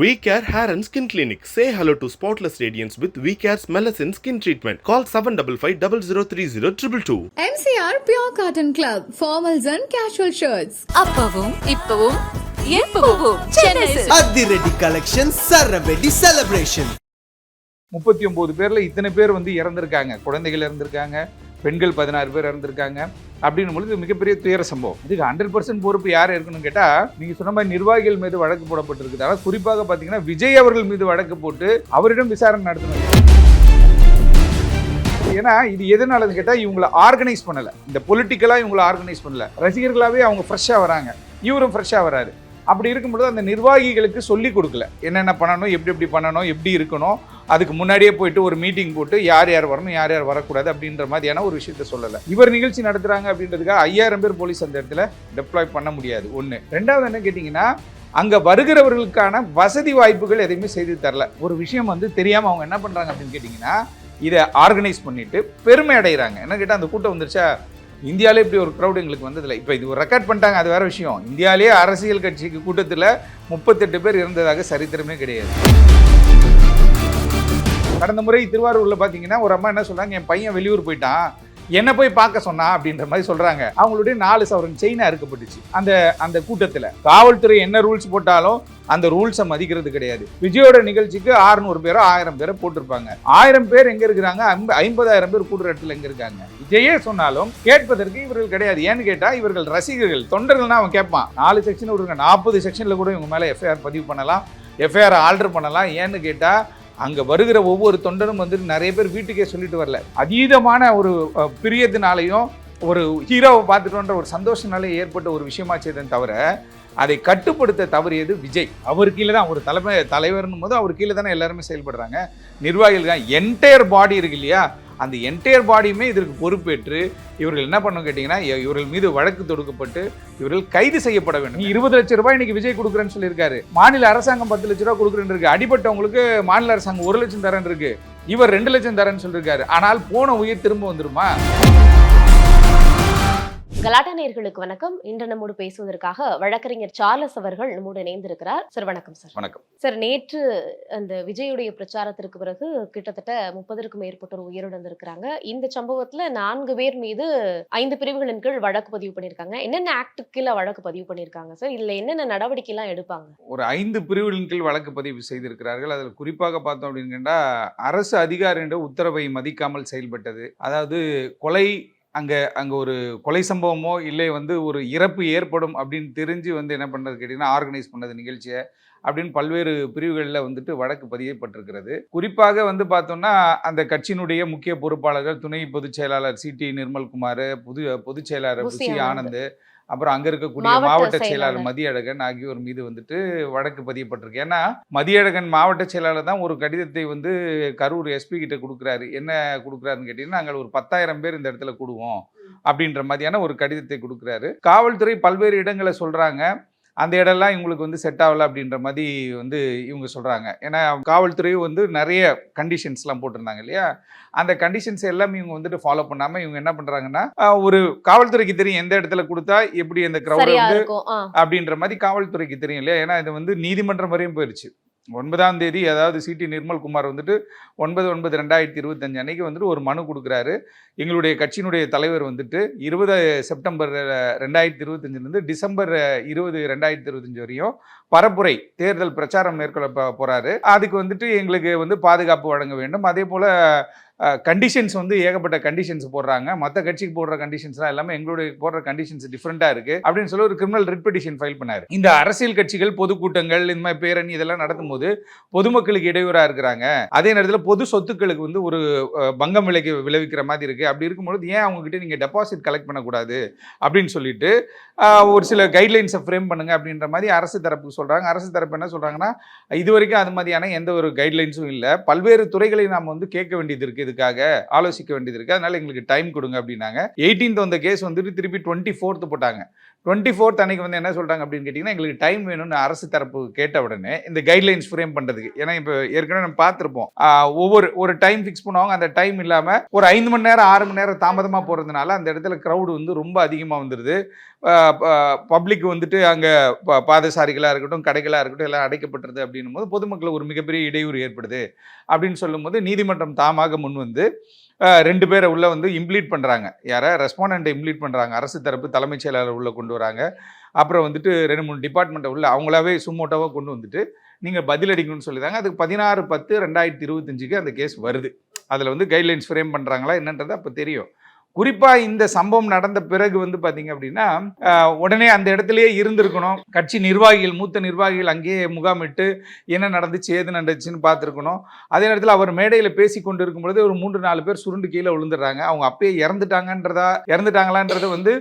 We Care Hair and Skin Clinic. Say hello to spotless radiance with We Care's Melasine Skin Treatment. Call 755 MCR Pure Cotton Club, formals and casual shirts. அப்பவும் இப்பவும் எப்பவும். அதிரடி collection சரவெடி celebration முப்பத்தி ஒன்பது பேர்ல இத்தனை பேர் வந்து இறந்திருக்காங்க குழந்தைகள் இறந்திருக்காங்க பெண்கள் பதினாறு பேர் இறந்திருக்காங்க அப்படின்னும் பொழுது மிகப்பெரிய துயர சம்பவம். இதுக்கு ஹண்ட்ரட் பர்சன்ட் பொறுப்பு யார் இருக்கணும்னு கேட்டால் நீங்கள் சொன்ன மாதிரி நிர்வாகிகள் மீது வழக்கு போடப்பட்டிருக்குது. ஆனால் குறிப்பாக பார்த்தீங்கன்னா விஜய் அவர்கள் மீது வழக்கு போட்டு அவரிடம் விசாரணை நடத்தணும். ஏன்னா இது எதனாலன்னு கேட்டால் இவங்களை ஆர்கனைஸ் பண்ணலை. இந்த பொலிட்டிக்கலாக இவங்களை ஆர்கனைஸ் பண்ணல. ரசிகர்களாகவே அவங்க ஃப்ரெஷ்ஷாக வராங்க. இவரும் ஃப்ரெஷ்ஷாக வராரு. அப்படி இருக்கும்பொழுது அந்த நிர்வாகிகளுக்கு சொல்லி கொடுக்கல. என்னென்ன பண்ணணும் எப்படி எப்படி பண்ணணும் எப்படி இருக்கணும் அதுக்கு முன்னாடியே போயிட்டு ஒரு மீட்டிங் போட்டு யார் யார் வரணும் யார் யார் வரக்கூடாது அப்படின்ற மாதிரியான ஒரு விஷயத்த சொல்லலை. இவர் நிகழ்ச்சி நடத்துகிறாங்க அப்படின்றதுக்காக ஐயாயிரம் பேர் போலீஸ் அந்த இடத்துல டெப்ளாய் பண்ண முடியாது. ஒன்று ரெண்டாவது என்ன கேட்டிங்கன்னா அங்கே வருகிறவர்களுக்கான வசதி வாய்ப்புகள் எதையுமே செய்து தரல. ஒரு விஷயம் வந்து தெரியாமல் அவங்க என்ன பண்ணுறாங்க அப்படின்னு கேட்டிங்கன்னா இதை ஆர்கனைஸ் பண்ணிட்டு பெருமை அடைகிறாங்க என்ன கேட்டால் அந்த கூட்டம் வந்துருச்சா? இந்தியாவிலே இப்படி ஒரு க்ரௌட் எங்களுக்கு வந்ததில்லை. இப்போ இது ஒரு ரெக்கார்ட் பண்ணிட்டாங்க அது வேற விஷயம். இந்தியாவிலேயே அரசியல் கட்சிக்கு கூட்டத்தில் முப்பத்தெட்டு பேர் இருந்ததாக சரித்திரமே கிடையாது. கடந்த முறை திருவாரூரில் பார்த்தீங்கன்னா ஒரு அம்மா என்ன சொல்கிறாங்க என் பையன் வெளியூர் போயிட்டான். என்ன போய் பார்க்க சொன்னா அப்படின்ற மாதிரி சொல்றாங்க. அவங்களுடைய நாலு சவரன் செயினா அறுக்கப்பட்டுச்சு. அந்த அந்த கூட்டத்தில் காவல்துறை என்ன ரூல்ஸ் போட்டாலும் அந்த ரூல்ஸை மதிக்கிறது கிடையாது. விஜயோட நிகழ்ச்சிக்கு 600 பேரோ ஆயிரம் பேரோ போட்டிருப்பாங்க. ஆயிரம் பேர் எங்க இருக்கிறாங்க? ஐம்பதாயிரம் பேர் கூடுற இடத்துல எங்க இருக்காங்க? விஜயே சொன்னாலும் கேட்பதற்கு இவர்கள் கிடையாது. ஏன்னு கேட்டா இவர்கள் ரசிகர்கள் தொண்டர்கள்னா அவன் கேட்பான். நாலு செக்ஷன் விடுங்க. நாற்பது செக்ஷன்ல கூட இவங்க மேல எஃப்ஐஆர் பதிவு பண்ணலாம். எஃப்ஐஆர் ஆர்டர் பண்ணலாம். ஏன்னு கேட்டால் அங்கே வருகிற ஒவ்வொரு தொண்டரும் வந்துட்டு நிறைய பேர் வீட்டுக்கே சொல்லிட்டு வரல. அதீதமான ஒரு பிரியத்தினாலையும் ஒரு ஹீரோவை பார்த்துட்டோன்ற ஒரு சந்தோஷனாலே ஏற்பட்ட ஒரு விஷயமாச்சதே தவிர அதை கட்டுப்படுத்த தவறியது விஜய். அவர் கீழே தான் ஒரு தலைமை தலைவர்னும் போது அவர் கீழே தானே எல்லாருமே செயல்படுறாங்க. நிர்வாகிகள் தான் என்டையர் பாடி இருக்கு இல்லையா? அந்த என்டையர் பாடியுமே இதற்கு பொறுப்பேற்று இவர்கள் என்ன பண்ணணும் கேட்டிங்கன்னா இவர்கள் மீது வழக்கு தொடுக்கப்பட்டு இவர்கள் கைது செய்யப்பட வேண்டும். இருபது லட்சம் ரூபாய் இன்னைக்கு விஜய் கொடுக்குறேன்னு சொல்லியிருக்காரு. மாநில அரசாங்கம் பத்து லட்ச ரூபாய் கொடுக்குறேன்னு இருக்கு. அடிபட்டவங்களுக்கு மாநில அரசாங்கம் ஒரு லட்சம் தரேன் இருக்கு. இவர் ரெண்டு லட்சம் தரேன்னு சொல்லியிருக்காரு. ஆனால் போன உயிர் திரும்ப வந்துருமா? கலாட்டா நேயர்களுக்கு வணக்கம். இன்று நம்மோடு பேசுவதற்காக வழக்கறிஞர் சார்லஸ் அவர்கள் நம்மோடு இணைந்திருக்கிறார். சார் வணக்கம் சார். வணக்கம். சார் நேற்று அந்த விஜயுடைய பிரச்சாரத்திற்கு பிறகு கிட்டத்தட்ட முப்பதற்கும் மேற்பட்டோர் உயிரிழந்திருக்கிறாங்க. இந்த சம்பவத்துல நான்கு பேர் மீது ஐந்து பிரிவுகளின் கீழ் வழக்கு பதிவு பண்ணியிருக்காங்க என்னென்ன ஆக்ட் கீழே வழக்கு பதிவு பண்ணியிருக்காங்க சார்? இதுல என்னென்ன நடவடிக்கை எல்லாம் எடுப்பாங்க? ஒரு ஐந்து பிரிவுகளின் கீழ் வழக்கு பதிவு செய்திருக்கிறார்கள். அதில் குறிப்பாக பார்த்தோம் அப்படின்னு அரசு அதிகாரின்ற உத்தரவை மதிக்காமல் செயல்பட்டது. அதாவது கொலை அங்கே அங்கே ஒரு கொலை சம்பவமோ இல்லை வந்து ஒரு இறப்பு ஏற்படும் அப்படின்னு தெரிஞ்சு வந்து என்ன பண்ணுறது கேட்டிங்கன்னா ஆர்கனைஸ் பண்ணது நிகழ்ச்சியை அப்படின்னு பல்வேறு பிரிவுகளில் வந்துட்டு வழக்கு பதியப்பட்டிருக்கிறது குறிப்பாக வந்து பார்த்தோம்னா அந்த கட்சியினுடைய முக்கிய பொறுப்பாளர்கள் துணை பொதுச் செயலாளர் சி டி நிர்மல்குமார் புது பொதுச் செயலாளர் ஆனந்த். அப்புறம் அங்க இருக்கக்கூடிய மாவட்ட. செயலாளர். மதியழகன் ஆகியோர் மீது வந்துட்டு வழக்கு பதியப்பட்டிருக்கு. ஏன்னா மதியழகன் மாவட்ட செயலாளர் தான் ஒரு கடிதத்தை வந்து கரூர் எஸ்பி கிட்ட கொடுக்குறாரு. என்ன கொடுக்குறாருன்னு கேட்டீங்கன்னா நாங்கள் ஒரு பத்தாயிரம் பேர் இந்த இடத்துல கூடுவோம் அப்படின்ற மாதிரியான ஒரு கடிதத்தை கொடுக்குறாரு. காவல்துறை பல்வேறு இடங்களை சொல்றாங்க. அந்த இடம்லாம் இவங்களுக்கு வந்து செட் ஆகல அப்படின்ற மாதிரி வந்து இவங்க சொல்றாங்க. ஏன்னா காவல்துறை வந்து நிறைய கண்டிஷன்ஸ்லாம் போட்டிருந்தாங்க இல்லையா? அந்த கண்டிஷன்ஸ் எல்லாம் இவங்க வந்துட்டு ஃபாலோ பண்ணாம இவங்க என்ன பண்றாங்கன்னா ஆஹ், ஒரு காவல்துறைக்கு தெரியும் எந்த இடத்துல கொடுத்தா எப்படி அந்த கிரௌட் வந்து. அப்படின்ற மாதிரி காவல்துறைக்கு தெரியும் இல்லையா? ஏன்னா இது வந்து நீதிமன்றம் வரையும் போயிடுச்சு ஒன்பதாம் தேதி அதாவது சிடி நிர்மல்குமார் வந்துட்டு ஒன்பது ஒன்பது ரெண்டாயிரத்தி இருபத்தஞ்சு அன்னைக்கு வந்துட்டு ஒரு மனு கொடுக்குறாரு. எங்களுடைய கட்சியினுடைய தலைவர் வந்துட்டு இருபது செப்டம்பர் ரெண்டாயிரத்தி இருபத்தஞ்சிலேருந்து டிசம்பர் இருபது ரெண்டாயிரத்தி இருபத்தஞ்சு வரையும் பரப்புரை தேர்தல் பிரச்சாரம் மேற்கொள்ள போகிறாரு அதுக்கு வந்துட்டு எங்களுக்கு வந்து பாதுகாப்பு வழங்க வேண்டும். அதே போல் கண்டிஷன்ஸ் வந்து ஏகப்பட்ட கண்டிஷன்ஸ் போடுறாங்க. மற்ற கட்சிக்கு போடுற கண்டிஷன்ஸ்லாம் எல்லாமே எங்களுடைய போடுற கண்டிஷன்ஸ் டிஃப்ரெண்ட்டாக இருக்கு. அப்படின்னு சொல்லி ஒரு கிரிமினல் ரிட் பெட்டிஷன் ஃபைல் பண்ணார். இந்த அரசியல் கட்சிகள் பொதுக்கூட்டங்கள் இந்த மாதிரி பேரணி இதெல்லாம் நடத்தும்போது பொதுமக்களுக்கு இடையூறாக இருக்கிறாங்க. அதே நேரத்தில் பொது சொத்துக்களுக்கு வந்து ஒரு பங்கம் விலைக்கு விளைவிக்கிற மாதிரி இருக்கு. அப்படி இருக்கும்பொழுது ஏன் அவங்கக்கிட்ட நீங்கள் டெபாசிட் கலெக்ட் பண்ணக்கூடாது? அப்படின்னு சொல்லிட்டு ஒரு சில கைட்லைன்ஸை ஃப்ரேம் பண்ணுங்க அப்படின்ற மாதிரி அரசு தரப்பு சொல்கிறாங்க அரசு தரப்பு என்ன சொல்கிறாங்கன்னா இது வரைக்கும் அது மாதிரியான எந்த ஒரு கைட்லைன்ஸும் இல்லை. பல்வேறு துறைகளை நாம் வந்து கேட்க வேண்டியது இருக்குது இதுக்காக ஆலோசிக்க வேண்டியது இருக்குது அதனால எங்களுக்கு டைம் கொடுங்க அப்படின்னாங்க. 18th வந்த கேஸ் வந்துட்டு திருப்பி டுவெண்ட்டி ஃபோர்த்து போட்டாங்க. டுவெண்ட்டி ஃபோர்த் அன்னைக்கு வந்து என்ன சொல்கிறாங்க அப்படின்னு கேட்டிங்கன்னா எங்களுக்கு டைம் வேணும்னு அரசு தரப்பு கேட்ட உடனே இந்த கைட்லைன்ஸ் ஃப்ரேம் பண்ணுறதுக்கு ஏன்னா இப்போ ஏற்கனவே நம்ம பார்த்துருப்போம். ஒவ்வொரு ஒரு டைம் ஃபிக்ஸ் பண்ணுவாங்க. அந்த டைம் இல்லாமல் ஒரு ஐந்து மணி நேரம் ஆறு மணி நேரம் தாமதமாக போகிறதுனால அந்த இடத்துல க்ரௌடு வந்து ரொம்ப அதிகமாக வந்துடுது பப்ளிக் வந்துட்டு அங்கே பாதசாரிகளாக இருக்கட்டும் கடைகளாக இருக்கட்டும் எல்லாம் அடைக்கப்பட்டுருது அப்படின்னும் போது பொதுமக்களுக்கு ஒரு மிகப்பெரிய இடையூறு ஏற்படுது அப்படின்னு சொல்லும்போது நீதிமன்றம் தாமாக முன் வந்து ரெண்டு பேரை உள்ளே வந்து இம்ப்ளீட் பண்ணுறாங்க யாரை? ரெஸ்பாண்டண்ட்டை இம்ப்ளீட் பண்ணுறாங்க அரசு தரப்பு தலைமைச் செயலாளர் உள்ளே கொண்டு வராங்க. அப்புறம் வந்துட்டு ரெண்டு மூணு டிபார்ட்மெண்ட்டை உள்ள அவங்களாவே சுமோட்டோவாக கொண்டு வந்துட்டு நீங்கள் பதிலடிக்கணும்னு சொல்லிதாங்க அதுக்கு பதினாறு பத்து ரெண்டாயிரத்தி இருபத்தஞ்சுக்கு அந்த கேஸ் வருது. அதில் வந்து கைட்லைன்ஸ் ஃப்ரேம் பண்ணுறாங்களா என்னன்றது அப்போ தெரியும். குறிப்பாக இந்த சம்பவம் நடந்த பிறகு வந்து பார்த்தீங்க அப்படின்னா உடனே அந்த இடத்துலயே இருந்திருக்கணும். கட்சி நிர்வாகிகள் மூத்த நிர்வாகிகள் அங்கேயே முகாமிட்டு என்ன நடந்துச்சு ஏது நடந்துச்சுன்னு பார்த்துருக்கணும். அதே நேரத்தில் அவர் மேடையில் பேசி கொண்டு இருக்கும் பொழுது ஒரு மூன்று நாலு பேர் சுருண்டு கீழே விழுந்துடுறாங்க. அவங்க அப்பயே இறந்துட்டாங்கன்றதா இறந்துட்டாங்களான்றது வந்து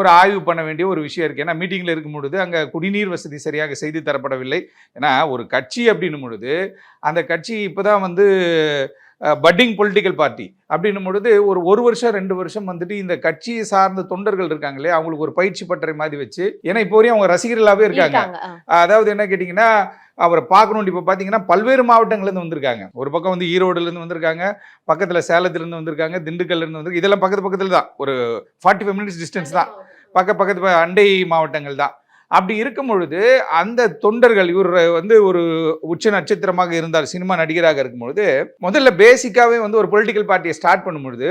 ஒரு ஆய்வு பண்ண வேண்டிய ஒரு விஷயம் இருக்குது ஏன்னா மீட்டிங்கில் இருக்கும் பொழுது அங்கே குடிநீர் வசதி சரியாக செய்து தரப்படவில்லை. ஏன்னா ஒரு கட்சி அப்படின்னும் பொழுது அந்த கட்சி இப்போ தான் வந்து பட்டிங் பொலிட்டிக்கல் பார்ட்டி அப்படின்னும் பொழுது ஒரு ஒரு வருஷம் ரெண்டு வருஷம் வந்துட்டு இந்த கட்சியை சார்ந்த தொண்டர்கள் இருக்காங்க இல்லையா? அவங்களுக்கு ஒரு பயிற்சி பட்டறை மாதிரி வச்சு ஏன்னா இப்போ வரையும் அவங்க ரசிகர்களாகவே இருக்காங்க. அதாவது என்ன கேட்டிங்கன்னா அவரை பார்க்கணும் இப்போ பார்த்தீங்கன்னா பல்வேறு மாவட்டங்கள்லேருந்து வந்திருக்காங்க. ஒரு பக்கம் வந்து ஈரோடுலேருந்து வந்திருக்காங்க பக்கத்தில் சேலத்துலேருந்து வந்திருக்காங்க திண்டுக்கல்லேருந்து வந்து இதெல்லாம் பக்கத்து பக்கத்தில் தான். ஒரு ஃபார்ட்டி ஃபைவ் மினிட்ஸ் டிஸ்டன்ஸ் தான். பக்க பக்கத்து அண்டை மாவட்டங்கள் தான். அப்படி இருக்கும் பொழுது அந்த தொண்டர்கள் இவர் வந்து ஒரு உச்ச நட்சத்திரமாக இருந்தார் சினிமா நடிகராக இருக்கும் பொழுது முதல்ல பேசிக்காகவே வந்து ஒரு பொலிட்டிக்கல் பார்ட்டியை ஸ்டார்ட் பண்ணும்பொழுது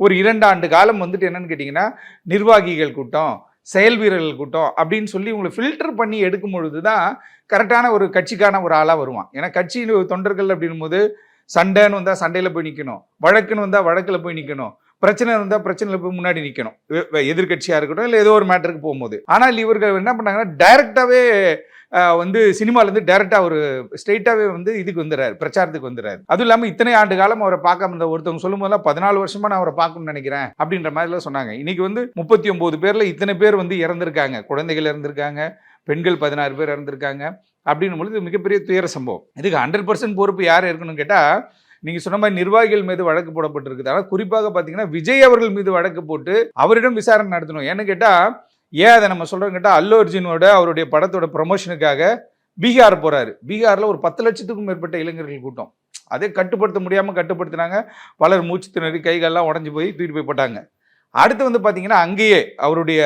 ஒரு இரண்டு ஆண்டு காலம் வந்துட்டு என்னன்னு கேட்டிங்கன்னா நிர்வாகிகள் கூட்டம் செயல் வீரர்கள் கூட்டம் அப்படின்னு சொல்லி உங்களை ஃபில்டர் பண்ணி எடுக்கும் பொழுது தான் கரெக்டான ஒரு கட்சிக்கான ஒரு ஆளாக வருவான். ஏன்னா கட்சியின் தொண்டர்கள் அப்படின்னும் போது சண்டைன்னு வந்தால் சண்டையில் போய் நிற்கணும் வழக்குன்னு வந்தால் வழக்கில் போய் நிற்கணும் பிரச்சனை இருந்தால் பிரச்சனையில் போய் முன்னாடி நிற்கணும் எதிர்கட்சியாக இருக்கட்டும் இல்லை ஏதோ ஒரு மேட்டருக்கு போகும்போது. ஆனால் இவர்கள் என்ன பண்ணாங்கன்னா டைரெக்டாகவே வந்து சினிமாலேருந்து டைரெக்டாக ஒரு ஸ்ட்ரெயிட்டாகவே வந்து இதுக்கு வந்துடுறாரு பிரச்சாரத்துக்கு வந்துடுறாரு. அதுவும் இல்லாமல் இத்தனை ஆண்டு காலம் அவரை பார்க்காம இருந்த ஒருத்தவங்க சொல்லும் போதெல்லாம் பதினாலு வருஷமாக நான் அவரை பார்க்கணும்னு நினைக்கிறேன் அப்படின்ற மாதிரிலாம் சொன்னாங்க. இன்றைக்கி வந்து முப்பத்தி ஒம்பது பேரில் இத்தனை பேர் வந்து இறந்துருக்காங்க. குழந்தைகள் இறந்துருக்காங்க பெண்கள் பதினாறு பேர் இறந்துருக்காங்க அப்படின்னும் பொழுது மிகப்பெரிய துயர சம்பவம். இதுக்கு ஹண்ட்ரட் பர்சன்ட் பொறுப்பு யார் இருக்கணும்னு கேட்டால் நீங்கள் சொன்ன மாதிரி நிர்வாகிகள் மீது வழக்கு போடப்பட்டிருக்குது. ஆனால் குறிப்பாக பார்த்தீங்கன்னா விஜய் அவர்கள் மீது வழக்கு போட்டு அவரிடம் விசாரணை நடத்தணும். ஏன்னு கேட்டால் ஏன் அதை நம்ம சொல்கிறோம் கேட்டால் அல்லு அர்ஜுனோட அவருடைய படத்தோட ப்ரொமோஷனுக்காக பீகார் போகிறாரு பீகாரில் ஒரு பத்து லட்சத்துக்கும் மேற்பட்ட இளைஞர்கள் கூட்டம். அதே கட்டுப்படுத்த முடியாமல் கட்டுப்படுத்தினாங்க. பலர் மூச்சு திணறி கைகள்லாம் உடஞ்சி போய் தூக்கிட்டு போய் போட்டாங்க. அடுத்து வந்து பார்த்தீங்கன்னா அங்கேயே அவருடைய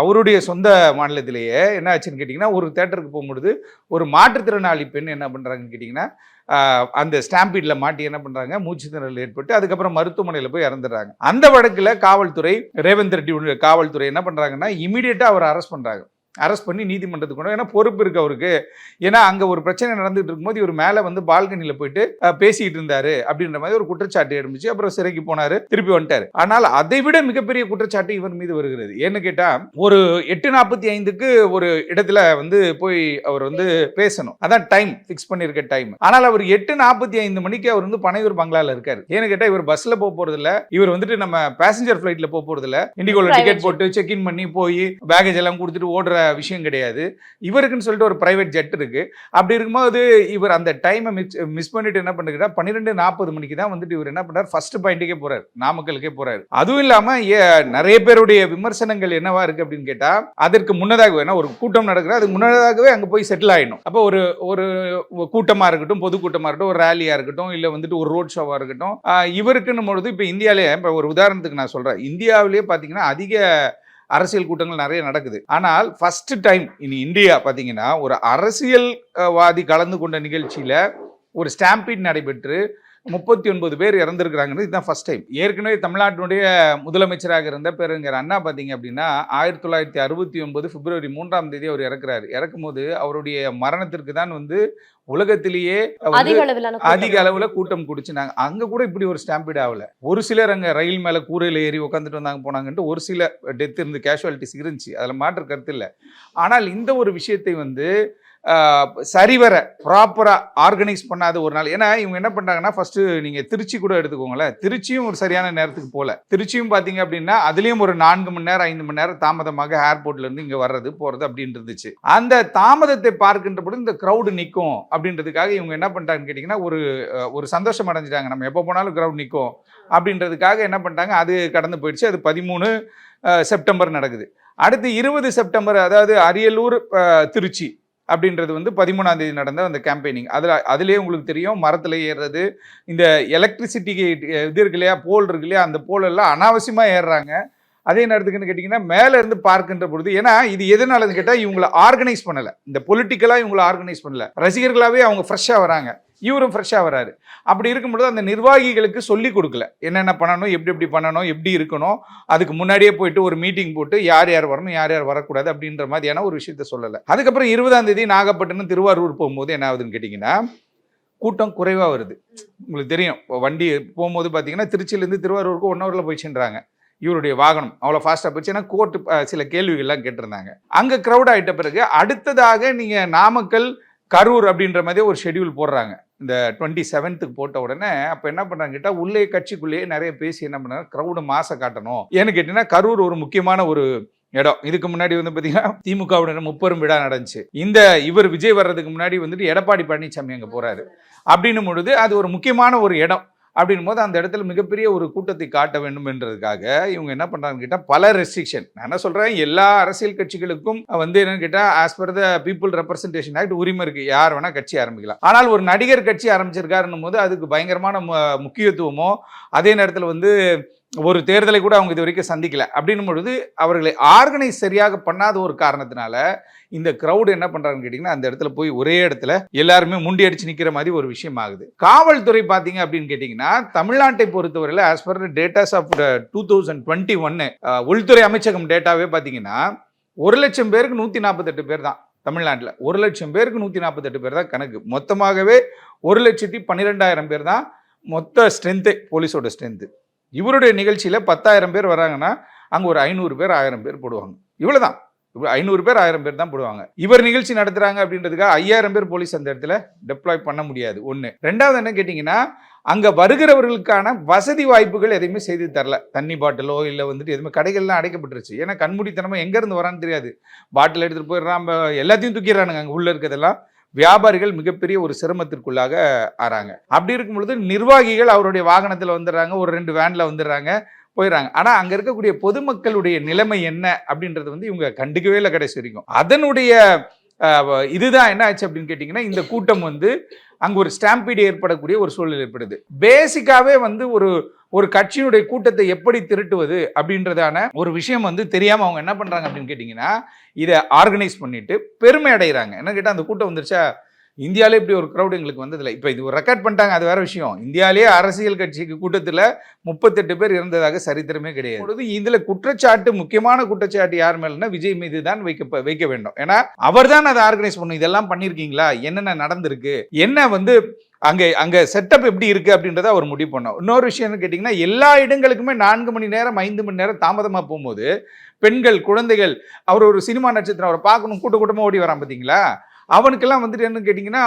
அவருடைய சொந்த மாநிலத்திலேயே என்ன ஆச்சுன்னு கேட்டிங்கன்னா ஒரு தேட்டருக்கு போகும்பொழுது ஒரு மாற்றுத்திறனாளி பெண் என்ன பண்ணுறாங்கன்னு கேட்டிங்கன்னா அந்த ஸ்டாம்பீட்ல மாட்டி என்ன பண்ணுறாங்க மூச்சு திணறல் ஏற்பட்டு அதுக்கப்புறம் மருத்துவமனையில் போய் இறந்துடுறாங்க. அந்த வழக்கில் காவல்துறை ரேவந்த் ரெட்டி காவல்துறை என்ன பண்ணுறாங்கன்னா இமீடியட்டா அவரை அரெஸ்ட் பண்ணுறாங்க அரெஸ்ட் பண்ணி நீதிமன்றத்துக்கு கொண்டு ஏன்னா பொறுப்பு இருக்கு அவருக்கு. ஏன்னா அங்கே ஒரு பிரச்சனை நடந்துட்டு இருக்கும்போது இவர் மேலே வந்து பால்கனியில் போயிட்டு அஹ், பேசிக்கிட்டு இருந்தாரு அப்படின்ற மாதிரி ஒரு குற்றச்சாட்டு எழுந்துச்சு அப்புறம் சிறைக்கு போனாரு திருப்பி வந்துட்டாரு. ஆனால் அதை விட மிகப்பெரிய குற்றச்சாட்டு இவர் மீது வருகிறது. ஏன்னு கேட்டா ஒரு எட்டு நாற்பத்தி ஐந்துக்கு ஒரு இடத்துல வந்து போய் அவர் வந்து பேசணும். அதான் டைம் ஃபிக்ஸ் பண்ணியிருக்க டைம். ஆனால் அவர் எட்டு நாற்பத்தி ஐந்து மணிக்கு அவர் வந்து பனையூர் பங்களால இருக்காரு. ஏன்னு கேட்டா இவர் பஸ்ல போக போறது இல்ல இவர் வந்துட்டு நம்ம பேசஞ்சர் ஃபிளைட்ல போக இண்டிகோல Private டிக்கெட். போட்டு செக் இன் பண்ணி போய் பேகேஜ் எல்லாம் கொடுத்துட்டு ஓடுற விஷயம் கிடையாது. இவருக்குன்னு சொல்லிட்டு ஒரு ப்ரைவேட் ஜெட் இருக்குது அப்படி இருக்கும்போது இவர் அந்த டைமை மிஸ் மிஸ் பண்ணிட்டு என்ன பண்ணுறா பன்னிரெண்டு நாற்பது மணிக்கு தான் வந்துட்டு இவர் என்ன பண்ணார்? ஃபர்ஸ்ட் பாயிண்ட்டுக்கே போகிறார் நாமக்கலுக்கே போகிறார் அதுவும் இல்லாமல் ஏ- நிறைய பேருடைய விமர்சனங்கள் என்னவா இருக்குது அப்படின்னு கேட்டால் அதற்கு முன்னதாக ஏன்னா ஒரு கூட்டம் நடக்குது. அதுக்கு முன்னதாகவே அங்கே போய் செட்டில் ஆகிடும் அப்போ ஒரு ஒரு கூட்டமாக இருக்கட்டும் பொதுக்கூட்டமாக இருக்கட்டும் ஒரு ரேலியாக இருக்கட்டும் இல்லை வந்துட்டு ஒரு ரோட் ஷோவாக இருக்கட்டும் இவருக்குன்னு பொழுது இப்போ இந்தியாவிலே இப்போ ஒரு உதாரணத்துக்கு நான் சொல்கிறேன் இந்தியாவிலேயே பார்த்தீங்கன்னா அதிக அரசியல் கூட்டங்கள் நிறைய நடக்குது. ஆனால் ஃபர்ஸ்ட் டைம் இனி இந்தியா பார்த்தீங்கன்னா ஒரு அரசியல்வாதி கலந்து கொண்ட நிகழ்ச்சியில் ஒரு ஸ்டாம்பீட் நடைபெற்று முப்பத்தி ஒன்பது பேர் இறந்துருக்கிறாங்கன்னு இதுதான் ஃபர்ஸ்ட் டைம் ஏற்கனவே தமிழ்நாட்டினுடைய முதலமைச்சராக இருந்த பேருங்கிற அண்ணா பார்த்தீங்க அப்படின்னா ஆயிரத்தி தொள்ளாயிரத்தி அறுபத்தி ஒன்பது பிப்ரவரி மூன்றாம் தேதி அவர் இறக்குறாரு. இறக்கும்போது அவருடைய மரணத்திற்கு தான் வந்து உலகத்திலேயே அதிக அளவுல கூட்டம் குடிச்சுனாங்க. அங்க கூட இப்படி ஒரு ஸ்டாம்பீட் ஆகல. ஒரு சிலர் அங்க ரயில் மேல கூரையில ஏறி உட்காந்துட்டு வந்தாங்க போனாங்கன்ட்டு ஒரு சில டெத் இருந்து கேஷுவாலிட்டிஸ் இருந்துச்சு. அதுல மாற்று கருத்து இல்லை. ஆனால் இந்த ஒரு விஷயத்தை வந்து சரிவர ப்ராப்பராக ஆர்கனைஸ் பண்ணாத ஒரு நாள். ஏன்னா இவங்க என்ன பண்ணுறாங்கன்னா ஃபஸ்ட்டு நீங்கள் திருச்சி கூட எடுத்துக்கோங்களேன். திருச்சியும் ஒரு சரியான நேரத்துக்கு போகல திருச்சியும் பார்த்தீங்க அப்படின்னா அதுலேயும் ஒரு நான்கு மணி நேரம் ஐந்து மணி நேரம் தாமதமாக ஏர்போர்ட்லேருந்து இங்கே வர்றது போகிறது அப்படின்னு இருந்துச்சு. அந்த தாமதத்தை பார்க்கின்ற பொழுது இந்த க்ரௌடு நிற்கும் அப்படின்றதுக்காக இவங்க என்ன பண்ணிட்டாங்கன்னு கேட்டிங்கன்னா ஒரு ஒரு சந்தோஷம் அடைஞ்சிட்டாங்க. நம்ம எப்போ போனாலும் க்ரௌட் நிற்கும் அப்படின்றதுக்காக என்ன பண்ணிட்டாங்க அது கடந்து போயிடுச்சு. அது பதிமூணு செப்டம்பர் நடக்குது. அடுத்து இருபது செப்டம்பர் அதாவது அரியலூர் திருச்சி. அப்படின்றது வந்து பதிமூணாம் தேதி நடந்த அந்த கேம்பெயினிங் அதில் அதுலேயே உங்களுக்கு தெரியும் மரத்தில் ஏறுறது இந்த எலக்ட்ரிசிட்டி இது இருக்கு இல்லையா போல் இருக்கு இல்லையா அந்த போல் எல்லாம் அனாவசியமாக ஏறுறாங்க. அதே நேரத்துக்குன்னு கேட்டிங்கன்னா மேலே இருந்து பார்க்கின்ற பொழுது ஏன்னா இது எதனாலன்னு கேட்டால் இவங்களை ஆர்கனைஸ் பண்ணலை. இந்த பொலிட்டிக்கலாக இவங்களை ஆர்கனைஸ் பண்ணலை. ரசிகர்களாகவே அவங்க ஃப்ரெஷ்ஷாக வராங்க. இவரும் ஃப்ரெஷ்ஷாக வராரு. அப்படி இருக்கும்பொழுது அந்த நிர்வாகிகளுக்கு சொல்லி கொடுக்கல. என்னென்ன பண்ணணும் எப்படி எப்படி பண்ணணும் எப்படி இருக்கணும் அதுக்கு முன்னாடியே போயிட்டு ஒரு மீட்டிங் போட்டு யார் யார் வரணும் யார் யார் வரக்கூடாது அப்படின்ற மாதிரியான ஒரு விஷயத்த சொல்லலை. அதுக்கப்புறம் இருபதாம் தேதி நாகப்பட்டினம் திருவாரூர் போகும்போது என்ன ஆகுதுன்னு கேட்டிங்கன்னா கூட்டம் குறைவாக வருது. உங்களுக்கு தெரியும் இப்போ வண்டி போகும்போது பார்த்தீங்கன்னா திருச்சியிலேருந்து திருவாரூருக்கு ஒன் ஹவரில் போய் சென்றாங்க. இவருடைய வாகனம் அவ்வளோ ஃபாஸ்ட்டாக போச்சு ஏன்னா கோர்ட்டு சில கேள்விகள்லாம் கேட்டிருந்தாங்க. அங்கே க்ரௌட் ஆகிட்ட பிறகு அடுத்ததாக நீங்கள் நாமக்கல் கரூர் அப்படின்ற மாதிரி ஒரு ஷெட்யூல் போடுறாங்க. இந்த டுவெண்ட்டி செவன்த்துக்கு போட்ட உடனே அப்போ என்ன பண்ணுறாங்க கேட்டால் உள்ளே கட்சிக்குள்ளேயே நிறைய பேசி என்ன பண்ணாங்க? க்ரௌடு மாச காட்டணும். ஏன்னு கேட்டிங்கன்னா கரூர் ஒரு முக்கியமான ஒரு இடம். இதுக்கு முன்னாடி வந்து பார்த்தீங்கன்னா திமுகவுடன் முப்பெரும் விழா நடந்துச்சு. இந்த இவர் விஜய் வர்றதுக்கு முன்னாடி வந்துட்டு எடப்பாடி பழனிசாமி அங்கே போறாரு. அப்படின்னும் பொழுது அது ஒரு முக்கியமான ஒரு இடம். அப்படின்னும் போது அந்த இடத்துல மிகப்பெரிய ஒரு கூட்டத்தை காட்ட வேண்டும் என்றதுக்காக இவங்க என்ன பண்ணுறாங்கன்னு கேட்டால் பல ரெஸ்ட்ரிக்ஷன் நான் என்ன சொல்கிறேன் எல்லா அரசியல் கட்சிகளுக்கும் வந்து என்னன்னு கேட்டால் as per the people representation act உரிமை இருக்குது யார் வேணால் கட்சி ஆரம்பிக்கலாம். ஆனால் ஒரு நடிகர் கட்சி ஆரம்பிச்சிருக்காருன்னும் போது அதுக்கு பயங்கரமான மு- முக்கியத்துவமோ அதே நேரத்தில் வந்து ஒரு தேர்தலை கூட அவங்க இது வரைக்கும் சந்திக்கல. அப்படின்னும் பொழுது அவர்களை ஆர்கனைஸ் சரியாக பண்ணாத ஒரு காரணத்தினால இந்த க்ரௌடு என்ன பண்ணுறாங்கன்னு கேட்டிங்கன்னா அந்த இடத்துல போய் ஒரே இடத்துல எல்லாருமே முண்டி அடிச்சு நிற்கிற மாதிரி ஒரு விஷயம் ஆகுது. காவல்துறை பார்த்தீங்க அப்படின்னு கேட்டிங்கன்னா தமிழ்நாட்டை பொறுத்தவரையில் as per datas of two thousand twenty ஒன்னு உள்துறை அமைச்சகம் டேட்டாவே பார்த்தீங்கன்னா ஒரு லட்சம் பேருக்கு நூற்றி நாற்பத்தெட்டு பேர் தான் தமிழ்நாட்டில். ஒரு லட்சம் பேருக்கு நூற்றி நாற்பத்தெட்டு பேர் தான் கணக்கு. மொத்தமாகவே ஒரு லட்சத்தி பன்னிரெண்டாயிரம் பேர் தான் மொத்த ஸ்ட்ரென்த்து போலீஸோட ஸ்ட்ரென்த்து இவருடைய நிகழ்ச்சியில் பத்தாயிரம் பேர் வராங்கன்னா அங்கே ஒரு ஐநூறு பேர் ஆயிரம் பேர் போடுவாங்க. இவ்வளோதான் இவ்வளோ ஐநூறு பேர் ஆயிரம் பேர் தான் போடுவாங்க. இவர் நிகழ்ச்சி நடத்துறாங்க அப்படின்றதுக்காக ஐயாயிரம் பேர் போலீஸ் அந்த இடத்துல டெப்ளாய் பண்ண முடியாது. ஒன்று ரெண்டாவது என்ன கேட்டிங்கன்னா அங்கே வருகிறவர்களுக்கான வசதி வாய்ப்புகள் எதையுமே செய்து தரல. தண்ணி பாட்டிலோ இல்லை வந்துட்டு எதுவுமே கடைகள்லாம் அடைக்கப்பட்டுருச்சு. ஏன்னா கண்மூடித்தனமாக எங்கேருந்து வரான்னு தெரியாது. பாட்டில் எடுத்துகிட்டு போயிடுறான் எல்லாத்தையும் தூக்கிடுறானுங்க அங்கே உள்ளே இருக்கிறதெல்லாம். வியாபாரிகள் மிகப்பெரிய ஒரு சிரமத்திற்குள்ளாக ஆறாங்க. அப்படி இருக்கும் பொழுது நிர்வாகிகள் அவருடைய வாகனத்தில் வந்துடுறாங்க ஒரு ரெண்டு வேனில் வந்துடுறாங்க போயிடுறாங்க. ஆனால் அங்கே இருக்கக்கூடிய பொதுமக்களுடைய நிலைமை என்ன அப்படின்றது வந்து இவங்க கண்டுக்கவே இல்லை கடைசி வரைக்கும். அதனுடைய இதுதான் என்ன ஆச்சு அப்படின்னு கேட்டிங்கன்னா இந்த கூட்டம் வந்து அங்கே ஒரு ஸ்டாம்பீடு ஏற்படக்கூடிய ஒரு சூழல் ஏற்படுது. பேசிக்காகவே வந்து ஒரு ஒரு கட்சியினுடைய கூட்டத்தை எப்படி திருட்டுவது அப்படின்றதான ஒரு விஷயம் வந்து தெரியாமல் அவங்க என்ன பண்ணுறாங்க அப்படின்னு கேட்டிங்கன்னா இதை ஆர்கனைஸ் பண்ணிட்டு பெருமை அடைகிறாங்க என்ன கேட்டால் அந்த கூட்டம் வந்துருச்சா? இந்தியாவிலே இப்படி ஒரு க்ரௌடு எங்களுக்கு வந்ததில்லை. இப்போ இது ரெக்கார்ட் பண்ணிட்டாங்க அது வேற விஷயம். இந்தியாவிலேயே அரசியல் கட்சிக்கு கூட்டத்தில் முப்பத்தெட்டு பேர் இருந்ததாக சரித்திரமே கிடையாது. பொழுது குற்றச்சாட்டு முக்கியமான குற்றச்சாட்டு யார் மேலேனா விஜய் மீது தான் வைக்க வைக்க வேண்டும். ஏன்னா அவர் தான் அதை ஆர்கனைஸ் பண்ணும் இதெல்லாம் பண்ணியிருக்கீங்களா என்னென்ன நடந்திருக்கு? என்ன வந்து அங்கே அங்கே செட்டப் எப்படி இருக்குது அப்படின்றத அவர் முடிவு பண்ணோம் இன்னொரு விஷயம்னு கேட்டிங்கன்னா எல்லா இடங்களுக்குமே நான்கு மணி நேரம் ஐந்து மணி நேரம் தாமதமாக போகும்போது பெண்கள் குழந்தைகள் அவர் ஒரு சினிமா நட்சத்திரம் அவரை பார்க்கணும் கூட்ட கூட்டமாக ஓடி வரான் பார்த்தீங்களா அவனுக்கெல்லாம் வந்துட்டு என்னன்னு கேட்டிங்கன்னா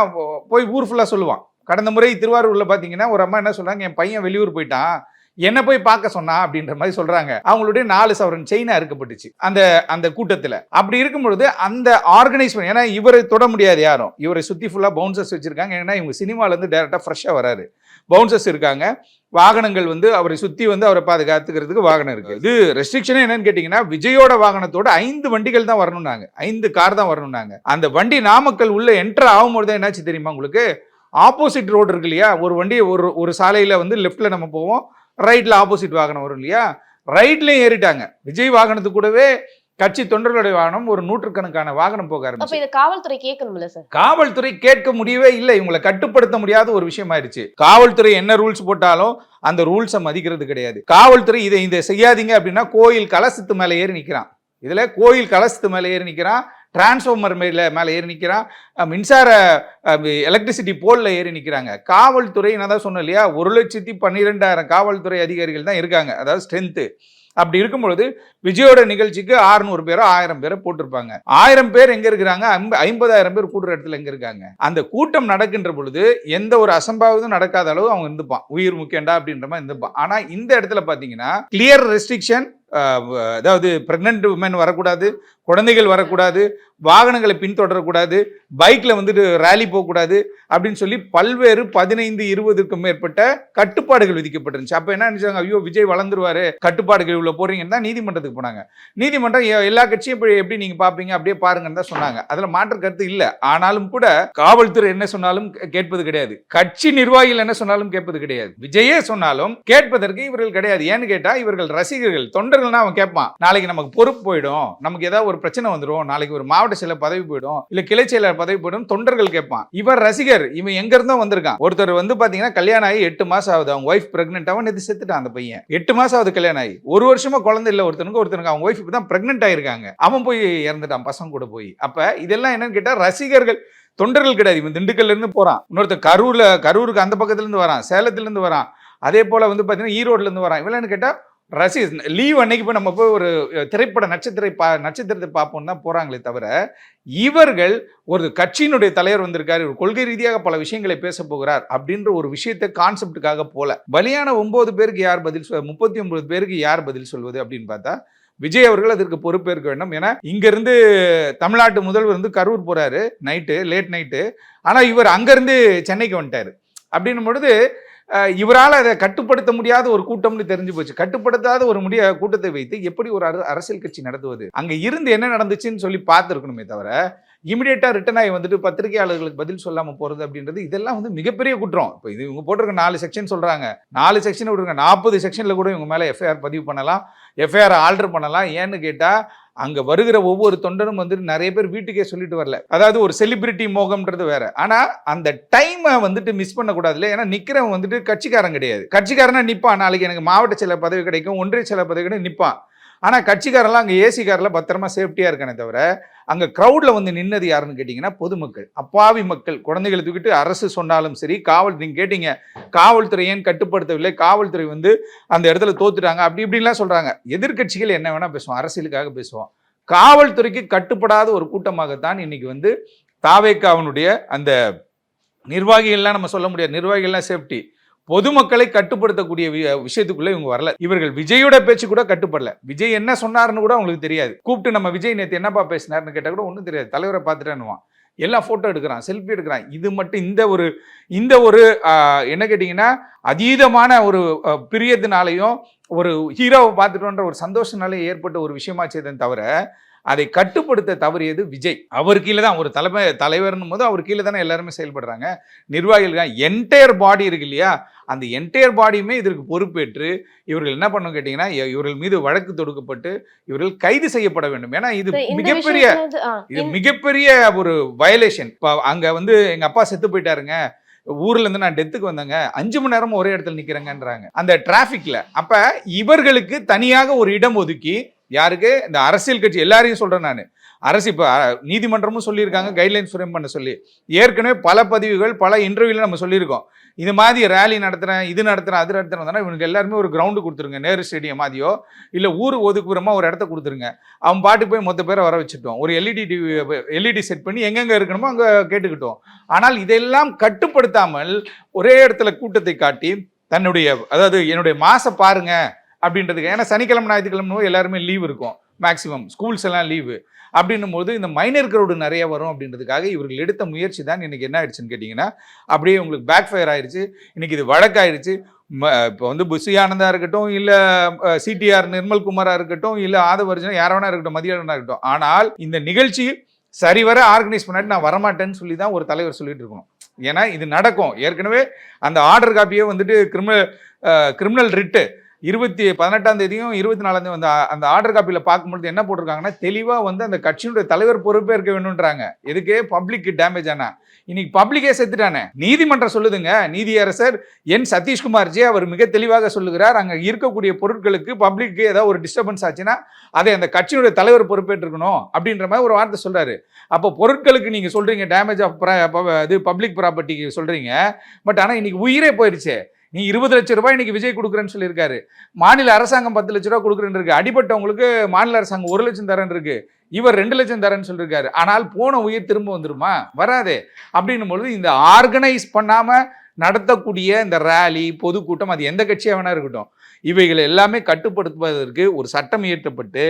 போய் ஊர் ஃபுல்லாக சொல்லுவான். கடந்த முறை திருவாரூரில் பார்த்தீங்கன்னா ஒரு அம்மா என்ன சொல்கிறாங்க என் பையன் வெளியூர் போயிட்டான். என்ன போய் பார்க்க சொன்னா அப்படின்ற மாதிரி சொல்றாங்க. அவங்களுடைய நாலு சவரன் செயினா அறுக்கப்பட்டுச்சு அந்த அந்த கூட்டத்தில். அப்படி இருக்கும் பொழுது அந்த ஆர்கனைஸ் பண்ணி ஏன்னா இவரை தொட முடியாது யாரும். இவரை சுத்தி ஃபுல்லா பவுன்சர்ஸ் வச்சிருக்காங்க. ஏன்னா இவங்க சினிமாலேருந்து டேரக்டா ஃப்ரெஷ்ஷாக வராரு. பவுன்சர்ஸ் இருக்காங்க. வாகனங்கள் வந்து அவரை சுற்றி வந்து அவரை பாதுகாத்துக்கிறதுக்கு வாகனம் இருக்குது இது ரெஸ்ட்ரிக்ஷனே என்னன்னு கேட்டிங்கன்னா விஜயோட வாகனத்தோட ஐந்து வண்டிகள் தான் வரணும்னாங்க. ஐந்து கார் தான் வரணும்னாங்க. அந்த வண்டி நாமக்கல் உள்ள என்ட்ரு ஆகும்போது தான் என்னாச்சு தெரியுமா உங்களுக்கு? ஆப்போசிட் ரோடு இருக்கு இல்லையா? ஒரு வண்டி ஒரு ஒரு சாலையில் வந்து லெஃப்டில் நம்ம போவோம். ரைட்ல ஆப்போசிட் வாகனம் வரும் இல்லையா? ரைட்லயும் ஏறிட்டாங்க. விஜய் வாகனத்துக்கு கூடவே கட்சி தொண்டர்களுடைய வாகனம் ஒரு நூற்றுக்கணக்கான வாகனம் போக ஆரம்பிச்சு. காவல்துறை கேட்கணும்ல சார்? காவல்துறை கேட்க முடியவே இல்லை. இவங்களை கட்டுப்படுத்த முடியாத ஒரு விஷயம் ஆயிடுச்சு. காவல்துறை என்ன ரூல்ஸ் போட்டாலும் அந்த ரூல்ஸை மதிக்கிறது கிடையாது. காவல்துறை இதை இதை செய்யாதீங்க அப்படின்னா கோயில் கலசத்து மேலே ஏறி நிற்கிறான் இதில் கோயில் கலசத்து மேலே ஏறி நிற்கிறான் டிரான்ஸ்ஃபார்மர் மேலே மேலே ஏறி நிற்கிறான் மின்சார எலக்ட்ரிசிட்டி போலில் ஏறி நிற்கிறாங்க காவல்துறை நான் தான் சொன்னேன் இல்லையா? ஒரு லட்சத்தி பன்னிரெண்டாயிரம் காவல்துறை அதிகாரிகள் தான் இருக்காங்க. அதாவது ஸ்ட்ரென்த்து அப்படி இருக்கும் பொழுது விஜயோட நிகழ்ச்சிக்கு 600 பேரோ ஆயிரம் பேரோ போட்டிருப்பாங்க. ஆயிரம் பேர் எங்க இருக்கிறாங்க? ஐம்பதாயிரம் பேர் கூடுற இடத்துல எங்க இருக்காங்க? அந்த கூட்டம் நடக்கின்ற பொழுது எந்த ஒரு அசம்பாவிதம் நடக்காத அளவு அவங்க இருந்துப்பான். உயிர் முக்கியண்டா அப்படின்ற மாதிரி இருந்துப்பான். ஆனா இந்த இடத்துல பாத்தீங்கன்னா கிளியர் ரெஸ்ட்ரிக்ஷன் அதாவது ப்ரெக்னென்ட் உமன் வரக்கூடாது குழந்தைகள் வரக்கூடாது வாகனங்களை பின்தொடரக்கூடாது பைக்கில் வந்துட்டு ரேலி போகக்கூடாது அப்படின்னு சொல்லி பல்வேறு பதினைந்து இருபதுக்கும் மேற்பட்ட கட்டுப்பாடுகள் விதிக்கப்பட்டிருந்துச்சு. அப்போ என்ன நினைச்சாங்க? ஐயோ விஜய் வளர்ந்துருவாரு கட்டுப்பாடுகள் இவ்வளோ போறீங்கன்னு தான் நீதிமன்றத்துக்கு போனாங்க. நீதிமன்றம் எல்லா கட்சியும் இப்போ எப்படி நீங்கள் பார்ப்பீங்க அப்படியே பாருங்கன்னு தான் சொன்னாங்க. அதில் மாற்று கருத்து இல்லை. ஆனாலும் கூட காவல்துறை என்ன சொன்னாலும் கேட்பது கிடையாது. கட்சி நிர்வாகிகள் என்ன சொன்னாலும் கேட்பது கிடையாது. விஜயே சொன்னாலும் கேட்பதற்கு இவர்கள் கிடையாது. ஏன்னு கேட்டால் இவர்கள் ரசிகர்கள் தொண்டர்கள் தலைவர்கள்னா அவன் கேட்பான். நாளைக்கு நமக்கு பொறுப்பு போயிடும். நமக்கு ஏதாவது ஒரு பிரச்சனை வந்துடும் நாளைக்கு ஒரு மாவட்ட செயலர் பதவி போயிடும். இல்ல கிளை செயலர் பதவி போயிடும் தொண்டர்கள் கேட்பான். இவர் ரசிகர். இவன் எங்க இருந்தோ வந்திருக்கான். ஒருத்தர் வந்து பாத்தீங்கன்னா கல்யாணம் ஆகி எட்டு மாசம் ஆகுது. அவங்க ஒய்ஃப் பிரெக்னென்ட் அவன் நேற்று செத்துட்டான் அந்த பையன். எட்டு மாசம் ஆகுது கல்யாணம் ஆகி. ஒரு வருஷமா குழந்தை இல்ல ஒருத்தனுக்கு ஒருத்தனுக்கு அவங்க ஒய்ஃப் தான் பிரெக்னென்ட் ஆயிருக்காங்க. அவன் போய் இறந்துட்டான். பசங்க கூட போய். அப்ப இதெல்லாம் என்னன்னு கேட்டா ரசிகர்கள் தொண்டர்கள் கிடையாது. இவன் திண்டுக்கல்ல இருந்து போறான். இன்னொருத்தர் கரூர்ல கரூருக்கு அந்த பக்கத்துல இருந்து வரான். சேலத்துல இருந்து வரான். அதே போல வந்து பாத்தீங்கன்னா ஈரோட்ல இருந்து வரான். இவெல்லாம் கேட்டா ரசி லீவ் அன்னைக்கு போய் நம்ம போய் ஒரு திரைப்பட நட்சத்திர பா நட்சத்திரத்தை பார்ப்போம் தான் போகிறாங்களே தவிர இவர்கள் ஒரு கட்சியினுடைய தலைவர் வந்திருக்காரு ஒரு கொள்கை ரீதியாக பல விஷயங்களை பேச போகிறார் அப்படின்ற ஒரு விஷயத்தை கான்செப்டுக்காக போல. பலியான ஒன்பது பேருக்கு யார் பதில் சொல் முப்பத்தி ஒன்பது பேருக்கு யார் பதில் சொல்வது அப்படின்னு பார்த்தா விஜய் அவர்கள் அதற்கு பொறுப்பேற்க வேண்டும். ஏன்னா இங்கேருந்து தமிழ்நாட்டு முதல்வர் வந்து கரூர் போகிறாரு நைட்டு லேட் நைட்டு ஆனால் இவர் அங்கேருந்து சென்னைக்கு வந்துட்டார். அப்படின்னும் பொழுது இவரால் அதை கட்டுப்படுத்த முடியாத ஒரு கூட்டம்னு தெரிஞ்சு போச்சு. கட்டுப்படுத்தாத ஒரு முடிய கூட்டத்தை வைத்து எப்படி ஒரு அரசியல் கட்சி நடத்துவது? அங்க இருந்து என்ன நடந்துச்சுன்னு சொல்லி பார்த்துருக்கணுமே தவிர இமிடியேட்டாக ரிட்டன் ஆகி வந்துட்டு பத்திரிகையாளர்களுக்கு பதில் சொல்லாமல் போகிறது அப்படின்றது இதெல்லாம் வந்து மிகப்பெரிய குற்றம். இப்போ இது இவங்க போட்டிருக்க நாலு செக்ஷன் சொல்கிறாங்க நாலு செக்ஷன் விடுங்க நாற்பது செக்ஷனில் கூட இவங்க மேலே எஃப்ஐஆர் பதிவு பண்ணலாம். எஃப்ஐஆர் ஆல்டர் பண்ணலாம். ஏன்னு கேட்டால் அங்கே வருகிற ஒவ்வொரு தொண்டனும் வந்துட்டு நிறைய பேர் வீட்டுக்கே சொல்லிட்டு வரல. அதாவது ஒரு செலிபிரிட்டி மோகம்ன்றது வேற. ஆனால் அந்த டைமை வந்துட்டு மிஸ் பண்ணக்கூடாது இல்லை. ஏன்னா நிற்கிறவன் வந்துட்டு கட்சிக்காரன் கிடையாது. கட்சிக்காரனா நிற்பான் நாளைக்கு எனக்கு மாவட்ட செயலர் பதவி கிடைக்கும் ஒன்றிய செயலர் பதவி கிடைக்கும் நிற்பான் ஆனால் கட்சிக்காரெல்லாம் அங்கே ஏசி காரில் பத்திரமா சேஃப்டியாக இருக்கானே தவிர அங்கே க்ரௌடில் வந்து நின்னது யாருன்னு கேட்டிங்கன்னா பொதுமக்கள். அப்பாவி மக்கள். குழந்தைகளை தூக்கிட்டு அரசு சொன்னாலும் சரி காவல் நீங்கள் கேட்டீங்க காவல்துறை ஏன் கட்டுப்படுத்தவில்லை? காவல்துறை வந்து அந்த இடத்துல தோத்துட்டாங்க. அப்படி இப்படின்லாம் சொல்கிறாங்க எதிர்க்கட்சிகள் என்ன வேணால் பேசுவோம். அரசியலுக்காக பேசுவோம். காவல்துறைக்கு கட்டுப்படாத ஒரு கூட்டமாகத்தான் இன்னைக்கு வந்து தாவேக்காவனுடைய அந்த நிர்வாகிகள்லாம் நம்ம சொல்ல முடியாது. நிர்வாகிகள்லாம் சேஃப்டி பொதுமக்களை கட்டுப்படுத்தக்கூடிய வி- விஷயத்துக்குள்ள இவங்க வரல. இவர்கள் விஜயோட பேச்சு கூட கட்டுப்படல. விஜய் என்ன சொன்னார்னு கூட அவங்களுக்கு தெரியாது. கூப்பிட்டு நம்ம விஜய் நேற்று என்னப்பா பேசினாருன்னு கேட்டால் கூட ஒன்றும் தெரியாது. தலைவரை பார்த்துட்டேன்னுவான். எல்லாம் ஃபோட்டோ எடுக்கிறான் செல்ஃபி எடுக்கிறான். இது மட்டும் இந்த ஒரு இந்த ஒரு என்ன கேட்டிங்கன்னா அதீதமான ஒரு பிரியத்தினாலையும் ஒரு ஹீரோவை பார்த்துட்டோன்ற ஒரு சந்தோஷனாலே ஏற்பட்ட ஒரு விஷயமா செய்தேன் தவிர அதை கட்டுப்படுத்த தவறியது விஜய். அவர் கீழே தான் ஒரு தலைமை தலைவர்னும் போது அவர் கீழே தானே எல்லாருமே செயல்படுறாங்க. நிர்வாகிகள் என்டையர் பாடி இருக்கு இல்லையா? அந்த என்டையர் பாடியுமே இதற்கு பொறுப்பேற்று இவர்கள் என்ன பண்ணணும் கேட்டிங்கன்னா இவர்கள் மீது வழக்கு தொடுக்கப்பட்டு இவர்கள் கைது செய்யப்பட வேண்டும். ஏன்னா இது மிகப்பெரிய இது மிகப்பெரிய ஒரு வயலேஷன் இப்போ அங்க வந்து எங்க அப்பா செத்து போயிட்டாருங்க. ஊர்ல இருந்து நான் டெத்துக்கு வந்தேங்க. அஞ்சு மணி நேரமும் ஒரே இடத்துல நிக்கிறேங்கன்றாங்க. அந்த டிராஃபிக்ல அப்ப இவர்களுக்கு தனியாக ஒரு இடம் ஒதுக்கி யாருக்கு? இந்த அரசியல் கட்சி எல்லாரையும் சொல்கிறேன் நான். அரசு இப்போ நீதிமன்றமும் சொல்லியிருக்காங்க கைட்லைன்ஸ் ஃப்ரேம் பண்ண சொல்லி. ஏற்கனவே பல பதிவுகள் பல இன்டர்வியூவில் நம்ம சொல்லியிருக்கோம். இது மாதிரி ரேலி நடத்துகிறேன் இது நடத்துகிறேன் அது நடத்துகிறேன் இவனுக்கு எல்லாருமே ஒரு கிரவுண்டு கொடுத்துருங்க. நேரு ஸ்டேடியம் மாதிரியோ இல்லை ஊர் ஒதுக்குறமா ஒரு இடத்த கொடுத்துருங்க. அவன் பாட்டுக்கு போய் மொத்த பேரை வர வச்சுட்டோம். ஒரு எல்இடி டிவி எல்இடி செட் பண்ணி எங்கெங்கே இருக்கணுமோ அங்கே கேட்டுக்கிட்டோம். ஆனால் இதெல்லாம் கட்டுப்படுத்தாமல் ஒரே இடத்துல கூட்டத்தை காட்டி தன்னுடைய அதாவது என்னுடைய மாசை பாருங்கள் அப்படின்றதுக்கு. ஏன்னா சனிக்கிழமை ஞாயிற்றுக்கிழமை எல்லாருமே லீவ் இருக்கும். மேக்ஸிமம் ஸ்கூல்ஸ் எல்லாம் லீவு அப்படின்னும் போது இந்த மைனர் கிரௌடு நிறைய வரும் அப்படின்றதுக்காக இவர்கள் எடுத்த முயற்சி தான் இன்றைக்கி என்ன ஆயிடுச்சுன்னு கேட்டிங்கன்னா அப்படியே உங்களுக்கு பேக் ஃபயர் ஆயிடுச்சு இன்னைக்கு இது வழக்காயிடுச்சு இப்போ வந்து புஷி ஆனந்தா இருக்கட்டும் இல்லை சிடிஆர் நிர்மல்குமாராக இருக்கட்டும் இல்லை ஆதவர்ஜனா யார வேணா இருக்கட்டும் மதியானா இருக்கட்டும். ஆனால் இந்த நிகழ்ச்சி சரிவர ஆர்கனைஸ் பண்ணாட்டி நான் வரமாட்டேன்னு சொல்லி தான் ஒரு தலைவர் சொல்லிட்டு இருக்கணும். ஏன்னா இது நடக்கும். ஏற்கனவே அந்த ஆர்டர் காப்பியே வந்துட்டு கிரிமினல் கிரிமினல் ரிட்டு இருபத்தி பதினெட்டாம் தேதியும் இருபத்தி நாலாம் தேதி அந்த அந்த ஆர்டர் காப்பியில் பார்க்கும்பொழுது என்ன போட்டிருக்காங்கன்னா தெளிவாக வந்து அந்த கட்சியினுடைய தலைவர் பொறுப்பேற்க வேணுன்றாங்க எதுக்கு? பப்ளிக் டேமேஜ் ஆனா. இன்னைக்கு பப்ளிக்கே செத்துட்டானே. நீதிமன்றம் சொல்லுதுங்க. நீதியரசர் என் சதீஷ்குமார்ஜி அவர் மிக தெளிவாக சொல்லுகிறார். அங்கே இருக்கக்கூடிய பொருட்களுக்கு பப்ளிக்கு ஏதாவது ஒரு டிஸ்டர்பன்ஸ் ஆச்சுன்னா அதை அந்த கட்சியினுடைய தலைவர் பொறுப்பேற்றுக்கணும் அப்படின்ற மாதிரி ஒரு வார்த்தை சொல்றாரு. அப்போ பொருட்களுக்கு நீங்கள் சொல்றீங்க டேமேஜ் ஆஃப் இது பப்ளிக் ப்ராப்பர்ட்டிக்கு சொல்றீங்க. பட் ஆனால் இன்னைக்கு உயிரே போயிடுச்சு நீ இருபது லட்சம் ரூபாய் இன்னைக்கு விஜய் கொடுக்குறேன்னு சொல்லியிருக்காரு. மாநில அரசாங்கம் பத்து லட்ச ரூபா கொடுக்குறேன்னு இருக்கு. அடிபட்டவங்களுக்கு மாநில அரசாங்கம் ஒரு லட்சம் தரேன் இருக்கு. இவர் ரெண்டு லட்சம் தரேன்னு சொல்லியிருக்காரு. ஆனால் போன உயிர் திரும்ப வந்துருமா? வராதே. அப்படின்னும் பொழுது இந்த ஆர்கனைஸ் பண்ணாம நடத்தக்கூடிய இந்த ரேலி பொதுக்கூட்டம் அது எந்த கட்சியாக வேணா இருக்கட்டும். இவைகள் எல்லாமே கட்டுப்படுத்துவதற்கு ஒரு சட்டம் இயற்றப்பட்டு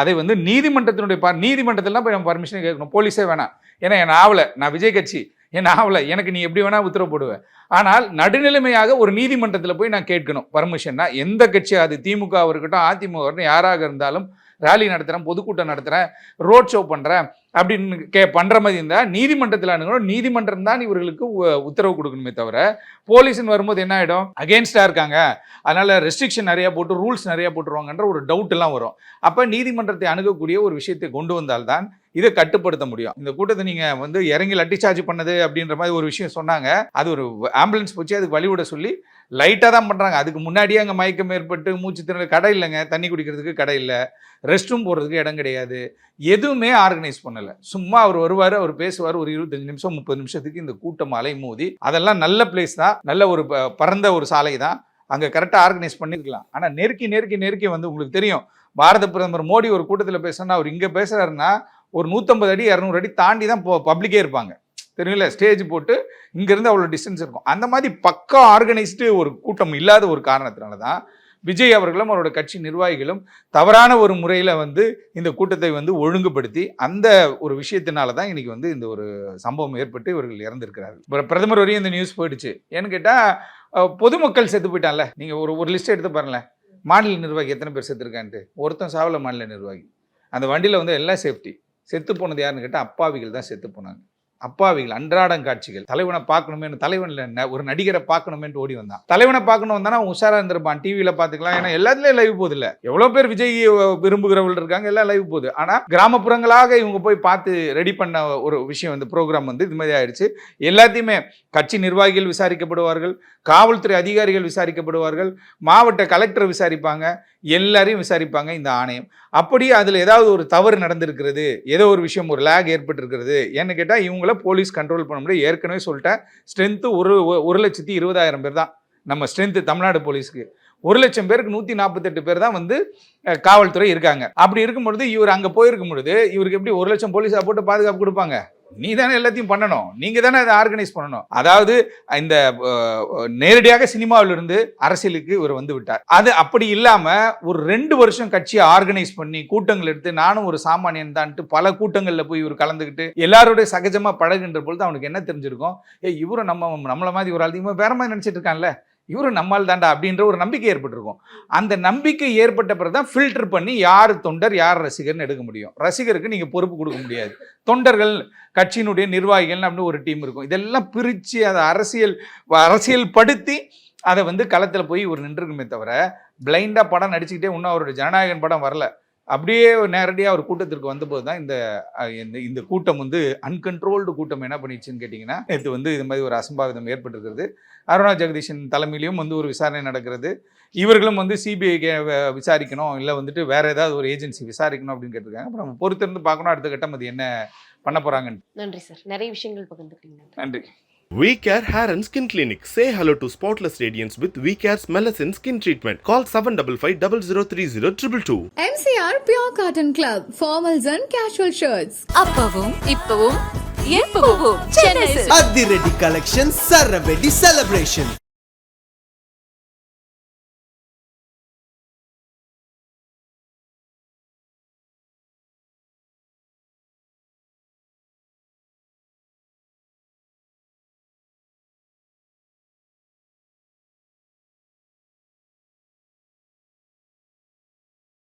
அதை வந்து நீதிமன்றத்தினுடைய ப நீதிமன்றத்திலாம் போய் நம்ம பர்மிஷன் கேட்கணும். போலீஸே வேணாம். ஏன்னா என் ஆவலை. நான் விஜய் கட்சி. என் ஆவலை எனக்கு நீ எப்படி வேணால் உத்தரவு போடுவேன் ஆனால் நடுநிலைமையாக ஒரு நீதிமன்றத்தில் போய் நான் கேட்கணும். பர்மிஷன்னா எந்த கட்சி அது திமுக இருக்கட்டும் அதிமுக யாராக இருந்தாலும் ரேலி நடத்துகிறேன் பொதுக்கூட்டம் நடத்துகிறேன் ரோட் ஷோ பண்ணுறேன் அப்படின்னு கே பண்ணுற மாதிரி இருந்தால் நீதிமன்றத்தில் அணுகணும். நீதிமன்றம் தான் இவர்களுக்கு உ- உத்தரவு கொடுக்கணுமே தவிர போலீஸ்னு வரும்போது என்ன ஆகிடும் அகேன்ஸ்டாக இருக்காங்க. அதனால் ரெஸ்ட்ரிக்ஷன் நிறையா போட்டு ரூல்ஸ் நிறையா போட்டுருவாங்கன்ற ஒரு டவுட்டெல்லாம் வரும். அப்போ நீதிமன்றத்தை அணுகக்கூடிய ஒரு விஷயத்தை கொண்டு வந்தால்தான் இதை கட்டுப்படுத்த முடியும். இந்த கூட்டத்தை நீங்கள் வந்து இறங்கி லட்டி சார்ஜ் பண்ணது அப்படின்ற மாதிரி ஒரு விஷயம் சொன்னாங்க. அது ஒரு ஆம்புலன்ஸ் போச்சு அதுக்கு வழிவிட சொல்லி லைட்டாக தான் பண்ணுறாங்க அதுக்கு முன்னாடியே அங்கே மயக்கம் ஏற்பட்டு மூச்சு திணறல். கடை இல்லைங்க. தண்ணி குடிக்கிறதுக்கு கடை இல்லை. ரெஸ்ட் ரூம் போகிறதுக்கு இடம் கிடையாது. எதுவுமே ஆர்கனைஸ் பண்ணலை. சும்மா அவர் வருவார் அவர் பேசுவார். ஒரு இருபத்தஞ்சு நிமிஷம் முப்பது நிமிஷத்துக்கு இந்த கூட்டம் அலை மோதி அதெல்லாம் நல்ல பிளேஸ் தான். நல்ல ஒரு ப- ஒரு சாலை தான். அங்கே கரெக்டாக ஆர்கனைஸ் பண்ணியிருக்கலாம் ஆனால் நெருக்கி நெருக்கி நெருக்கி வந்து உங்களுக்கு தெரியும். பாரத பிரதமர் மோடி ஒரு கூட்டத்தில் பேசுனா அவர் இங்கே பேசுகிறாருன்னா ஒரு நூற்றம்பது அடி இரநூறு அடி தாண்டி தான் பப்ளிக்கே இருப்பாங்க. தெரியுங்களா ஸ்டேஜ் போட்டு இங்கேருந்து அவ்வளோ டிஸ்டன்ஸ் இருக்கும். அந்த மாதிரி பக்கா ஆர்கனைஸ்டு ஒரு கூட்டம் இல்லாத ஒரு காரணத்தினால தான் விஜய் அவர்களும் அவரோட கட்சி நிர்வாகிகளும் தவறான ஒரு முறையில் வந்து இந்த கூட்டத்தை வந்து ஒழுங்குபடுத்தி அந்த ஒரு விஷயத்தினால தான் இன்றைக்கி வந்து இந்த ஒரு சம்பவம் ஏற்பட்டு இவர்கள் இறந்திருக்கிறார்கள். இப்போ பிரதமர் வரையும் இந்த நியூஸ் போயிடுச்சு. ஏன்னு கேட்டால் பொதுமக்கள் செத்து போயிட்டான்ல. நீங்கள் ஒரு ஒரு லிஸ்ட் எடுத்து பாருங்களேன். மாநில நிர்வாகி எத்தனை பேர் செத்துருக்கான்ட்டு. ஒருத்தன் சாவல மாநில நிர்வாகி. அந்த வண்டியில் வந்து எல்லாம் சேஃப்டி செத்து போனது யாருன்னு கேட்டால் அப்பாவிகள் தான் செத்து போனாங்க. அப்பாவிகள் அன்றாடம் காட்சிகள். தலைவனை பார்க்கணுமே தலைவன் இல்லை ஒரு நடிகரை பார்க்கணுமேன்னு ஓடி வந்தான். தலைவனை பார்க்கணும் வந்தானா அவன் உஷாரா இருந்திருப்பான். டிவியில் பார்த்துக்கலாம். ஏன்னா எல்லாத்துலேயும் லைவ் போகுது இல்லை எவ்வளோ பேர் விஜய் விரும்புகிறவர்கள் இருக்காங்க எல்லாம் லைவ் போகுது. ஆனால் கிராமப்புறங்களாக இவங்க போய் பார்த்து ரெடி பண்ண ஒரு விஷயம் வந்து ப்ரோக்ராம் வந்து இது மாதிரி ஆயிடுச்சு. எல்லாத்தையுமே கட்சி நிர்வாகிகள் விசாரிக்கப்படுவார்கள் காவல்துறை அதிகாரிகள் விசாரிக்கப்படுவார்கள் மாவட்ட கலெக்டர் விசாரிப்பாங்க எல்லாரையும் விசாரிப்பாங்க இந்த ஆணையம். அப்படி அதில் ஏதாவது ஒரு தவறு நடந்திருக்கிறது ஏதோ ஒரு விஷயம் ஒரு லேக் ஏற்பட்டிருக்கிறது ஏன்னு கேட்டால் இவங்கள போலீஸ் கண்ட்ரோல் பண்ண முடியும் ஏற்கனவே சொல்லிட்டேன் ஸ்ட்ரென்த்து ஒரு ஒரு லட்சத்தி இருபதாயிரம் பேர் தான். நம்ம ஸ்ட்ரென்த்து தமிழ்நாடு போலீஸ்க்கு ஒரு லட்சம் பேருக்கு நூற்றி நாற்பத்தெட்டு பேர் தான் வந்து காவல்துறை இருக்காங்க. அப்படி இருக்கும் பொழுது இவர் அங்கே போயிருக்கும் பொழுது இவருக்கு எப்படி ஒரு லட்சம் போலீஸாக போட்டு பாதுகாப்பு கொடுப்பாங்க? நீ தானே எல்லாத்தையும் பண்ணணும். நீங்கள் தானே அதை ஆர்கனைஸ் பண்ணணும். அதாவது இந்த நேரடியாக சினிமாவிலிருந்து அரசியலுக்கு இவர் வந்து விட்டார். அது அப்படி இல்லாமல் ஒரு ரெண்டு வருஷம் கட்சியை ஆர்கனைஸ் பண்ணி கூட்டங்கள் எடுத்து நானும் ஒரு சாமானியன் தான்ட்டு பல கூட்டங்களில் போய் இவர் கலந்துக்கிட்டு எல்லாரோட சகஜமாக பழகுன்ற பொழுது அவனுக்கு என்ன தெரிஞ்சிருக்கும்? ஏய் இவரும் நம்ம நம்மள மாதிரி ஒரு ஆள் வேற மாதிரி நினச்சிட்டு இருக்கான்ல. இவரும் நம்மால் தாண்டா அப்படின்ற ஒரு நம்பிக்கை ஏற்பட்டிருக்கும். அந்த நம்பிக்கை ஏற்பட்ட பிறகு தான் ஃபில்டர் பண்ணி யார் தொண்டர் யார் ரசிகர்னு எடுக்க முடியும். ரசிகருக்கு நீங்கள் பொறுப்பு கொடுக்க முடியாது. தொண்டர்கள் கட்சியினுடைய நிர்வாகிகள் அப்படின்னு ஒரு டீம் இருக்கும். இதெல்லாம் பிரித்து அதை அரசியல் அரசியல் படுத்தி அதை வந்து களத்தில் போய் இவர் நின்றுக்குமே தவிர பிளைண்டாக படம் நடிச்சுக்கிட்டே இன்னும் அவருடைய ஜனநாயகன் படம் வரல. அப்படியே நேரடியாக ஒரு கூட்டத்திற்கு வந்தபோது தான் இந்த இந்த கூட்டம் வந்து அன்கண்ட்ரோல்டு கூட்டம் என்ன பண்ணிடுச்சுன்னு கேட்டிங்கன்னா நேற்று வந்து இது மாதிரி ஒரு அசம்பாவிதம் ஏற்பட்டிருக்கிறது. அருணா ஜெகதீஷன் தலைமையிலையும் வந்து ஒரு விசாரணை நடக்கிறது. இவர்களும் வந்து சிபிஐ விசாரிக்கணும் இல்லை வந்துட்டு வேற ஏதாவது ஒரு ஏஜென்சி விசாரிக்கணும் அப்படின்னு கேட்டிருக்காங்க. அப்புறம் நம்ம பொறுத்திருந்து பார்க்கணும் அடுத்த கட்டம் அது என்ன பண்ண போறாங்கன்னு. நன்றி சார். நிறைய விஷயங்கள் பகிர்ந்துக்கிறீங்க நன்றி. We Care Hair and Skin Clinic. Say hello to spotless radiance with We Care's Melecin Skin Treatment. Call 755 0030 MCR Pure Cotton Club, formals and casual shirts. அப்பவும் இப்பவும் எப்பவும். அதிரடி கலெக்ஷன் சரவெடி செலிப்ரேஷன்